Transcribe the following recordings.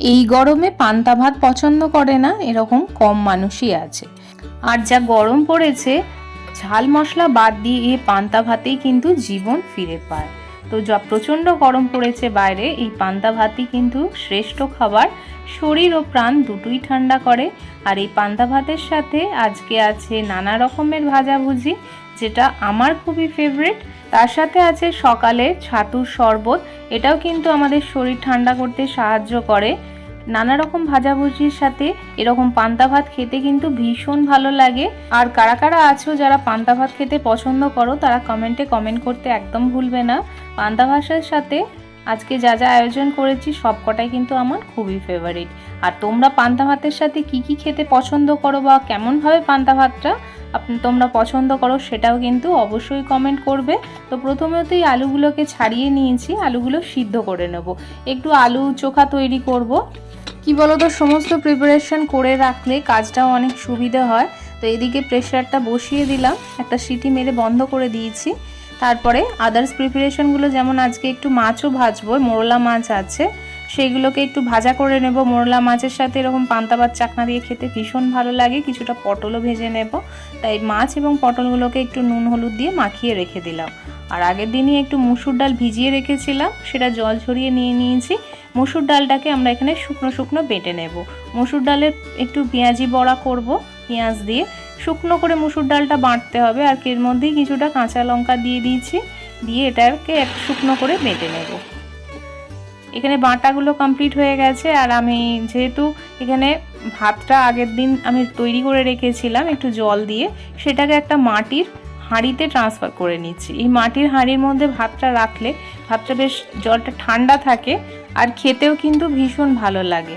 এই গরমে পান্তা ভাত পছন্দ করে না, এরকম কম মানুষই আছে। আর যা গরম পড়েছে, ঝাল মশলা বাদ দিয়ে পান্তা ভাতেই কিন্তু জীবন ফিরে পায়। তো যা প্রচণ্ড গরম পড়েছে বাইরে, এই পান্তা ভাতই কিন্তু শ্রেষ্ঠ খাবার। শরীর ও প্রাণ দুটোই ঠান্ডা করে। আর এই পান্তা ভাতের সাথে আজকে আছে নানা রকমের ভাজাভুজি, যেটা আমার খুবই ফেভারিট তার সাথে আছে সকালে ছাতুর শরবত, এটাও কিন্তু আমাদের শরীর ঠান্ডা করতে সাহায্য করে। নানা রকম ভাজাভুজির সাথে এরকম পান্তা ভাত খেতে কিন্তু ভীষণ ভালো লাগে। আর কারা কারা আছো যারা পান্তা ভাত খেতে পছন্দ করো, তারা কমেন্টে কমেন্ট করতে একদম ভুলবে না। পান্তা ভাতের সাথে আজকে যা যা আয়োজন করেছি, সবকটাই কিন্তু আমার খুবই ফেভারিট আর তোমরা পান্তা ভাতের সাথে কি কি খেতে পছন্দ করো বা কেমনভাবে পান্তা ভাতটা তোমরা পছন্দ করো সেটাও কিন্তু অবশ্যই কমেন্ট করবে। তো প্রথমেতেই আলুগুলোকে ছাড়িয়ে নিয়েছি, আলুগুলো সিদ্ধ করে নেব। একটু আলু চোখা তৈরি করব। কি বলতো, সমস্ত প্রিপারেশন করে রাখলে কাজটাও অনেক সুবিধে হয়। তো এদিকে প্রেশারটা বসিয়ে দিলাম, একটা সিটি মেরে বন্ধ করে দিয়েছি। তারপরে আদার্স প্রিপারেশনগুলো যেমন আজকে একটু মাছও ভাজবো, মোরলা মাছ আছে। সেইগুলোকে একটু ভাজা করে নেব। মোরলা মাছের সাথে এরকম পান্তা ভাত চাকনা দিয়ে খেতে ভীষণ ভালো লাগে। কিছুটা পটলও ভেজে নেব। তাই মাছ এবং পটলগুলোকে একটু নুন, হলুদ দিয়ে মাখিয়ে রেখে দিলাম। আর আগের দিনই একটু মুসুর ডাল ভিজিয়ে রেখেছিলাম। সেটা জল ঝরিয়ে নিয়ে নিয়েছি। মসুর ডালটাকে আমরা এখানে শুকনো শুকনো বেটে নেব। মসুর ডালের একটু পেঁয়াজি বড়া করব পেঁয়াজ দিয়ে। শুকনো করে মুসুর ডালটা বাঁটতে হবে। আর এর মধ্যেই কিছুটা কাঁচা লঙ্কা দিয়ে দিয়েছি। দিয়ে এটাকে এক শুকনো করে বেটে নেব। এখানে বাটাগুলো কমপ্লিট হয়ে গেছে আর আমি যেহেতু এখানে ভাতটা আগের দিন আমি তৈরি করে রেখেছিলাম একটু জল দিয়ে, সেটাকে একটা মাটির হাঁড়িতে ট্রান্সফার করে নিচ্ছি। এই মাটির হাঁড়ির মধ্যে ভাতটা রাখলে ভাতটা বেশ জলটা ঠান্ডা থাকে আর খেতেও কিন্তু ভীষণ ভালো লাগে।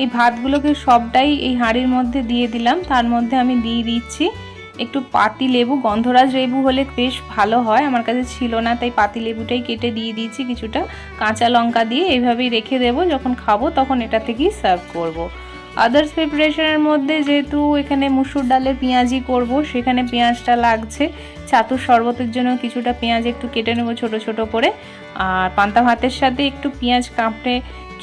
এই ভাতগুলোকে সবটাই এই হাঁড়ির মধ্যে দিয়ে দিলাম, তার মধ্যে আমি দিয়ে দিচ্ছি একটু পাতি লেবু, গন্ধরাজ লেবু হলে বেশ ভালো হয়। আমার কাছে ছিল না, তাই পাতি লেবুটাই কেটে দিয়ে দিয়েছি কিছুটা। কাঁচা লঙ্কা দিয়ে এইভাবেই রেখে দেবো। যখন খাব তখন এটা থেকেই সার্ভ করব। আদার্স প্রিপারেশনের মধ্যে যেহেতু এখানে মুসুর ডালে পেঁয়াজি করব, সেখানে পেঁয়াজটা লাগছে। ছাতুর শরবতের জন্য কিছুটা পেঁয়াজ একটু কেটে নেব ছোট ছোট করে। আর পান্তা ভাতের সাথে একটু পেঁয়াজ কাঁপড়ে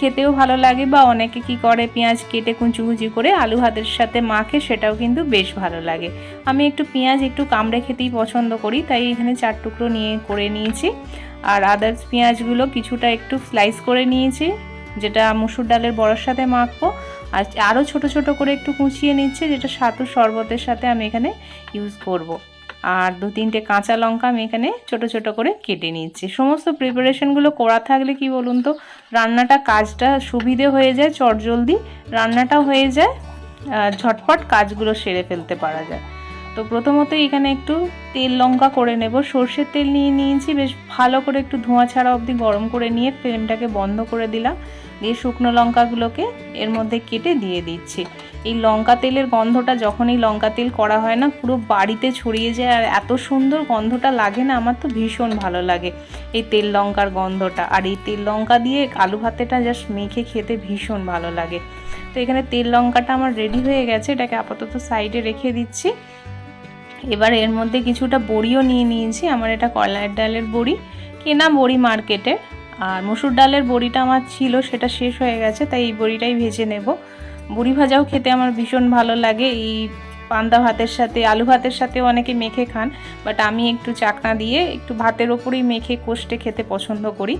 খেতেও ভালো লাগে বা অনেকে কি করে পেঁয়াজ কেটে কুচি কুচি করে আলু ভাতের সাথে মাখে সেটাও কিন্তু বেশ ভালো লাগে। আমি একটু পেঁয়াজ একটু কামড়ে খেতেই পছন্দ করি, তাই এখানে চার টুকরো নিয়ে করে নিয়েছি। আর আদার্স পেঁয়াজগুলো কিছুটা একটু স্লাইস করে নিয়েছি, যেটা মুসুর ডালের বড়ার সাথে মাখবো। আর আরও ছোট ছোট করে একটু কুচিয়ে নিচ্ছে, যেটা সাতুর শরবতের সাথে আমি এখানে ইউজ করব। আর দু তিনটে কাঁচা লঙ্কা আমি এখানে ছোট ছোট করে কেটে নিচ্ছি। সমস্ত প্রিপারেশনগুলো করা থাকলে কি বলুন তো, রান্নাটা কাজটা সুবিধে হয়ে যায়, চটজলদি রান্নাটাও হয়ে যায় ঝটপট কাজগুলো সেরে ফেলতে পারা যায়। তো প্রথমত এখানে একটু তেল লঙ্কা করে নেব। সর্ষের তেল নিয়ে নিয়েছি, বেশ ভালো করে একটু ধোঁয়া ছাড়া অবধি গরম করে নিয়ে ফ্লেমটাকে বন্ধ করে দিলাম। দিয়ে শুকনো লঙ্কাগুলোকে এর মধ্যে কেটে দিয়ে দিচ্ছি। এই লঙ্কা তেলের গন্ধটা যখন এই লঙ্কা তেল করা হয় না, পুরো বাড়িতে ছড়িয়ে যায় আর এত সুন্দর গন্ধটা লাগে না, আমার তো ভীষণ ভালো লাগে এই তেল লঙ্কার গন্ধটা। আর এই তেল লঙ্কা দিয়ে আলু ভাতেটা জাস্ট মেখে খেতে ভীষণ ভালো লাগে। তো এখানে তেল লঙ্কাটা আমার রেডি হয়ে গেছে, এটাকে আপাতত সাইডে রেখে দিচ্ছি। এবার এর মধ্যে কিছুটা বড়িও নিয়ে নিয়েছি, আমার এটা কলার ডালের বড়ি, কেনা বড়ি মার্কেটে আর মসুর ডালের বড়িটা আমার ছিল, সেটা শেষ হয়ে গেছে, তাই এই বড়িটাই ভেজে নেব। বড়ি ভাজাও খেতে আমার ভীষণ ভালো লাগে। এই পান্দা ভাতের সাথে, আলু ভাতের সাথে অনেকে মেখে খান বাট আমি একটু চাকনা দিয়ে একটু ভাতের ওপরেই মেখে কষতে খেতে পছন্দ করি।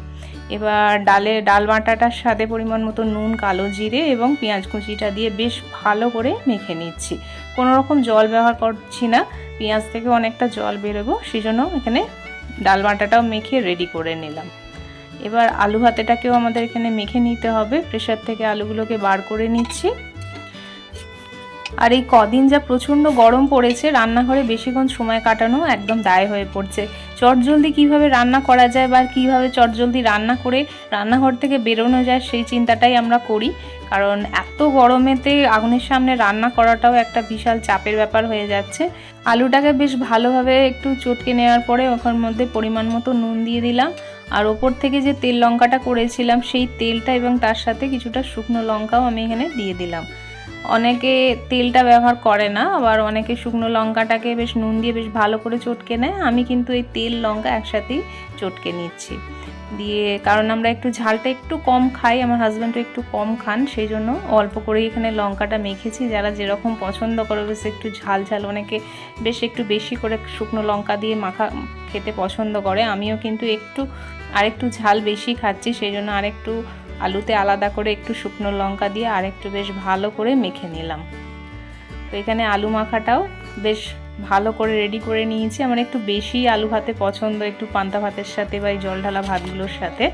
এবার ডালে, ডাল বাটাটার সাথে পরিমাণ মতো নুন, কালো জিরে এবং পেঁয়াজ কুচিটা দিয়ে বেশ ভালো করে মেখে নিচ্ছি। কোনো রকম জল ব্যবহার করছি না, পেঁয়াজ থেকে অনেকটা জল বেরোবো সেই জন্য এখানে ডাল বাটাটাও মেখে রেডি করে নিলাম। এবার আলু ভাতেটাকেও আমাদের এখানে মেখে নিতে হবে। প্রেশার থেকে আলুগুলোকে বার করে নিচ্ছি। আর এই কদিন যা প্রচণ্ড গরম পড়েছে, রান্নাঘরে বেশিক্ষণ সময় কাটানো একদম দায় হয়ে পড়ছে। চটজলদি কীভাবে রান্না করা যায় বা কীভাবে চটজলদি রান্না করে রান্নাঘর থেকে বেরোনো যায়, সেই চিন্তাটাই আমরা করি। কারণ এত গরমেতে আগুনের সামনে রান্না করাটাও একটা বিশাল চাপের ব্যাপার হয়ে যাচ্ছে। আলুটাকে বেশ ভালোভাবে একটু চটকে নেওয়ার পরে ওখান মধ্যে পরিমাণ মতো নুন দিয়ে দিলাম। আর ওপর থেকে যে তেল লঙ্কাটা করেছিলাম, সেই তেলটা এবং তার সাথে কিছুটা শুকনো লঙ্কাও আমি এখানে দিয়ে দিলাম। অনেকে তেলটা ব্যবহার করে না, আবার অনেকে শুকনো লঙ্কাটাকে বেশ নুন দিয়ে বেশ ভালো করে চটকে নেয়। আমি কিন্তু এই তেল লঙ্কা একসাথেই চটকে নিচ্ছি। দিয়ে, কারণ আমরা একটু ঝালটা একটু কম খাই, আমার হাজব্যান্ডও একটু কম খান, সেই জন্য অল্প করে এখানে লঙ্কাটা মেখেছি। যারা যেরকম পছন্দ করে, বেশ একটু ঝাল ঝাল, অনেকে বেশ একটু বেশি করে শুকনো লঙ্কা দিয়ে মাখা খেতে পছন্দ করে। আমিও কিন্তু একটু আরেকটু ঝাল বেশি খাচ্ছি, সেই জন্য আরেকটু আলুতে আলাদা করে একটু শুকনো লঙ্কা দিয়ে আরেকটু বেশ ভালো করে মেখে নিলাম। তো এখানে আলু মাখাটাও বেশ ভালো করে রেডি করে নিয়েছি। আমার একটু বেশি আলু ভাতে পছন্দ, একটু পান্তা ভাতের সাথে বা এই জল ঢালা ভাতগুলোর সাথে।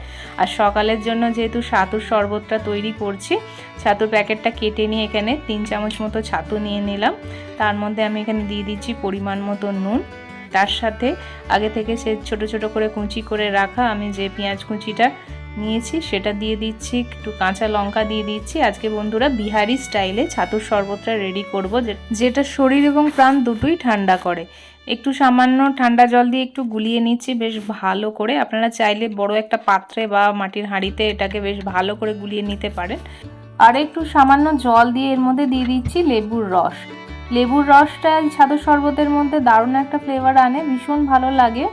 আর সকালের জন্য যেহেতু ছাতুর শরবতটা তৈরি করছি, ছাতুর প্যাকেটটা কেটে নিয়ে এখানে তিন চামচ মতো ছাতু নিয়ে নিলাম। তার মধ্যে আমি এখানে দিয়ে দিচ্ছি পরিমাণ মতো নুন। তার সাথে আগে থেকে সে ছোট ছোট করে কুচি করে রাখা আমি যে পেঁয়াজ কুচিটা নিয়েছি সেটা দিয়ে দিচ্ছি, একটু কাঁচা লঙ্কা দিয়ে দিচ্ছি। আজকে বন্ধুরা বিহারি স্টাইলে ছাতুর শরবতটা রেডি করব যেটা শরীর এবং প্রাণ দুটোই ঠান্ডা করে। একটু সামান্য ঠান্ডা জল দিয়ে একটু গুলিয়ে নিচ্ছি, বেশ ভালো করে। আপনারা চাইলে বড় একটা পাত্রে বা মাটির হাঁড়িতে এটাকে বেশ ভালো করে গুলিয়ে নিতে পারেন। আর একটু সামান্য জল দিয়ে এর মধ্যে দিয়ে দিচ্ছি লেবুর রস। লেবুর রসটা এই ছাতুর শরবতের মধ্যে দারুণ একটা ফ্লেভার আনে, ভীষণ ভালো লাগে।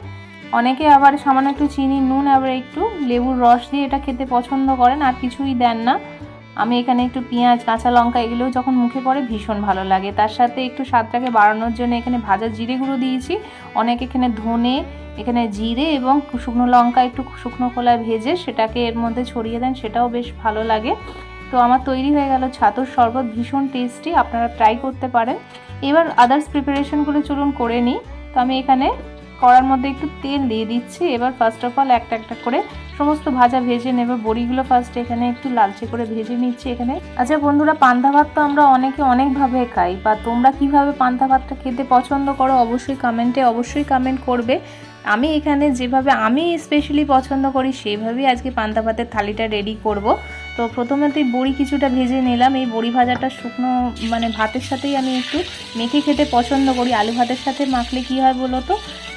অনেকে আবার সামান্য একটু চিনি, নুন, আবার একটু লেবুর রস দিয়ে এটা খেতে পছন্দ করেন, আর কিছুই দেন না। আমি এখানে একটু পেঁয়াজ, কাঁচা লঙ্কা এগুলো যখন মুখে পড়ে ভীষণ ভালো লাগে। তার সাথে একটু স্বাদটাকে বাড়ানোর জন্য এখানে ভাজা জিরে গুঁড়ো দিয়েছি। অনেক এখানে ধনে, এখানে জিরে এবং শুকনো লঙ্কা একটু শুকনো খোলায় ভেজে সেটাকে এর মধ্যে ছড়িয়ে দেন, সেটাও বেশ ভালো লাগে। তো আমার তৈরি হয়ে গেল ছাতুর শরবত, ভীষণ টেস্টি আপনারা ট্রাই করতে পারেন। এবার আদার্স প্রিপারেশনগুলো চলুন করে নিই। তো আমি এখানে কড়ার মধ্যে একটু তেল দিয়ে দিচ্ছি। এবার ফার্স্ট অফ অল একটা একটা করে সমস্ত ভাজা ভেজে নেবে। বড়িগুলো ফার্স্ট এখানে একটু লালচে করে ভেজে নিচ্ছি এখানে। আচ্ছা বন্ধুরা, পান্তা ভাত তো আমরা অনেকে অনেকভাবে খাই, বা তোমরা কীভাবে পান্তা ভাতটা খেতে পছন্দ করো অবশ্যই কমেন্টে অবশ্যই কমেন্ট করবে। আমি এখানে যেভাবে, আমি স্পেশালি পছন্দ করি সেইভাবেই আজকে পান্তা ভাতের থালিটা রেডি করব। তো প্রথমে প্রথমেতেই বড়ি কিছুটা ভেজে নিলাম। এই বড়ি ভাজাটা শুকনো মানে ভাতের সাথেই আমি একটু মেখে খেতে পছন্দ করি। আলু ভাতের সাথে মাখলে কি হয় বলো তো?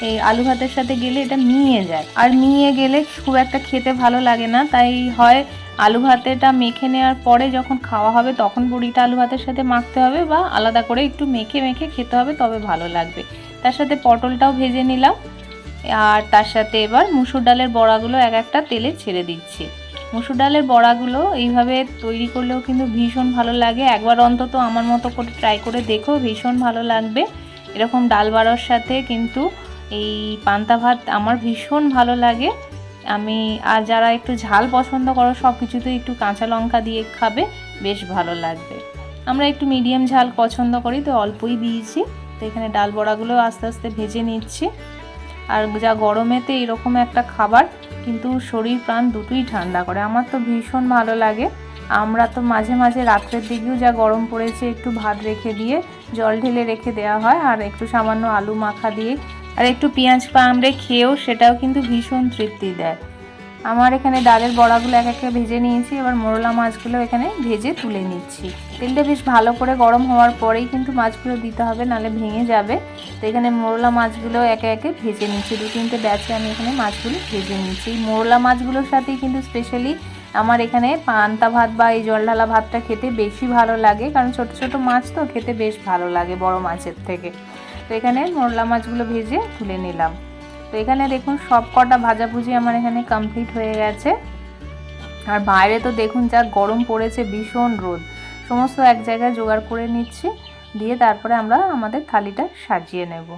এই আলু ভাতের সাথে গেলে এটা মিয়ে যায়। আর মিয়ে গেলে খুব একটা খেতে ভালো লাগে না। তাই হয় আলু ভাতেটা মেখে নেওয়ার পরে যখন খাওয়া হবে তখন বড়িটা আলু ভাতের সাথে মাখতে হবে বা আলাদা করে একটু মেখে মেখে খেতে হবে, তবে ভালো লাগবে। তার সাথে পটলটাও ভেজে নিলাম। আর তার সাথে এবার মুসুর ডালের বড়াগুলো এক একটা তেলে ছেড়ে দিচ্ছি। মুসুর ডালের বড়াগুলো এইভাবে তৈরি করলেও কিন্তু ভীষণ ভালো লাগে। একবার অন্তত আমার মতো করে ট্রাই করে দেখো, ভীষণ ভালো লাগবে। এরকম ডাল বাড়ার সাথে কিন্তু এই পান্তা ভাত আমার ভীষণ ভালো লাগে। আমি, আর যারা একটু ঝাল পছন্দ করো সব কিছুতেই একটু কাঁচা লঙ্কা দিয়ে খাবে, বেশ ভালো লাগবে। আমরা একটু মিডিয়াম ঝাল পছন্দ করি, তো অল্পই দিয়েছি। তো এখানে ডাল বড়াগুলো আস্তে আস্তে ভেজে নিচ্ছি। আর যা গরমেতে এরকম একটা খাবার, কিন্তু শরীর প্রাণ দুটোই ঠান্ডা করে। আমার তো ভীষণ ভালো লাগে। আমরা তো মাঝে মাঝে রাত্রের দিকেও যা গরম পড়েছে, একটু ভাত রেখে দিয়ে জল ঢেলে রেখে দেওয়া হয়, আর একটু সামান্য আলু মাখা দিয়ে, আর একটু পেঁয়াজ পা পামড়ে খেয়েও সেটাও কিন্তু ভীষণ তৃপ্তি দেয়। আমার এখানে ডালের বড়াগুলো এক একে ভেজে নিয়েছি, এবার মোরলা মাছগুলো এখানে ভেজে তুলে নিচ্ছি। তেলটা বেশ ভালো করে গরম হওয়ার পরেই কিন্তু মাছগুলো দিতে হবে নালে ভেঙে যাবে। তো এখানে মোরলা মাছগুলো একে একে ভেজে নিচ্ছি, দু তিনটে ব্যাচে আমি এখানে মাছগুলো ভেজে নিচ্ছি। এই মোরলা মাছগুলোর সাথেই কিন্তু স্পেশালি আমার এখানে পান্তা ভাত বা এই জল ঢালা ভাতটা খেতে বেশি ভালো লাগে, কারণ ছোট ছোট মাছ তো খেতে বেশ ভালো লাগে বড় মাছের থেকে। তো এখানে মোরলা মাছগুলো ভেজে তুলে নিলাম। তো এখানে দেখুন সব কটা ভাজাভুজি আমার এখানে কমপ্লিট হয়ে গেছে। আর বাইরে তো দেখুন যা গরম পড়েছে, ভীষণ রোদ। সমস্ত এক জায়গায় জোগাড় করে নিচ্ছি, দিয়ে তারপরে আমরা আমাদের থালিটা সাজিয়ে নেব।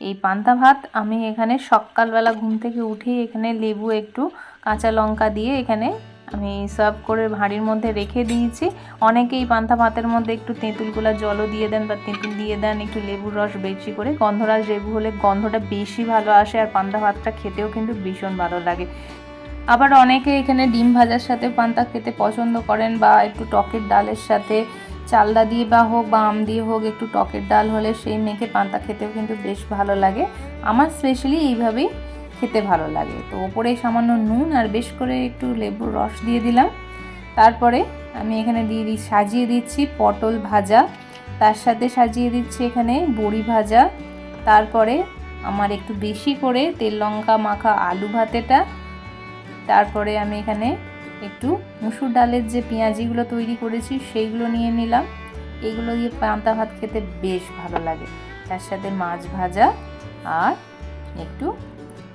এই পান্তা ভাত আমি এখানে সকালবেলা ঘুম থেকে উঠেই এখানে লেবু, একটু কাঁচা লঙ্কা দিয়ে এখানে আমি সার্ভ করে হাঁড়ির মধ্যে রেখে দিয়েছি। অনেকেই পান্তা ভাতের মধ্যে একটু তেঁতুলগুলা জলও দিয়ে দেন বা তেঁতুল দিয়ে দেন, একটু লেবুর রস বেশি করে। গন্ধরাজ লেবু হলে গন্ধটা বেশি ভালো আসে আর পান্তা ভাতটা খেতেও কিন্তু ভীষণ ভালো লাগে। আবার অনেকে এখানে ডিম ভাজার সাথে পান্তা খেতে পছন্দ করেন বা একটু টকের ডালের সাথে চালদা দিয়ে বা হোক বা আম দিয়ে হোক একটু টকের ডাল হলে সেই মেখে পান্তা খেতেও কিন্তু বেশ ভালো লাগে। আমার স্পেশালি এইভাবেই খেতে ভালো লাগে। তো ওপরে সামান্য নুন আর বেশ করে একটু লেবুর রস দিয়ে দিলাম। তারপরে আমি এখানে দিয়ে দিই, সাজিয়ে দিচ্ছি পটল ভাজা। তার সাথে সাজিয়ে দিচ্ছি এখানে বড়ি ভাজা। তারপরে আমার একটু বেশি করে তেল লঙ্কা মাখা আলু ভাতেটা। তারপরে আমি এখানে একটু মুসুর ডালের যে পেঁয়াজিগুলো তৈরি করেছি সেইগুলো নিয়ে নিলাম। এগুলো দিয়ে পান্তা ভাত খেতে বেশ ভালো লাগে। তার সাথে মাছ ভাজা আর একটু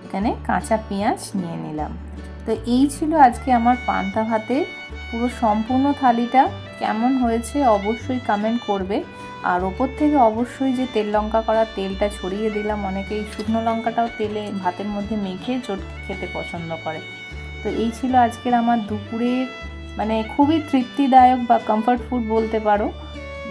এখানে কাঁচা পেঁয়াজ নিয়ে নিলাম। তো এই ছিল আজকে আমার পান্তা ভাতের পুরো সম্পূর্ণ থালিটা। কেমন হয়েছে অবশ্যই কমেন্ট করবে। আর ওপর থেকে অবশ্যই যে তেল লঙ্কা করা তেলটা ছড়িয়ে দিলাম, অনেকেই শুকনো লঙ্কাটাও তেলে ভাতের মধ্যে মেখে চট খেতে পছন্দ করে। তো এই ছিল আজকের আমার দুপুরের মানে খুবই তৃপ্তিদায়ক বা কমফর্ট ফুড বলতে পারো।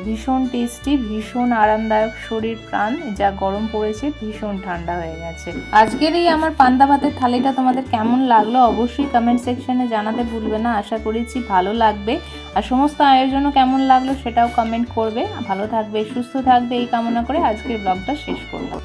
ভীষণ টেস্টি ভীষণ আরামদায়ক শরীর প্রাণ, যা গরম পড়েছে, ভীষণ ঠান্ডা হয়ে গেছে। আজকের এই আমার পান্দা ভাতের থালিটা তোমাদের কেমন লাগল অবশ্যই কমেন্ট সেকশনে জানাতে ভুলবে না। আশা করেছি ভালো লাগবে। আর সমস্ত আয়োজনও কেমন লাগল সেটাও কমেন্ট করবে। ভালো থাকবে, সুস্থ থাকবে, এই কামনা করে আজকের ব্লগটা শেষ করলাম।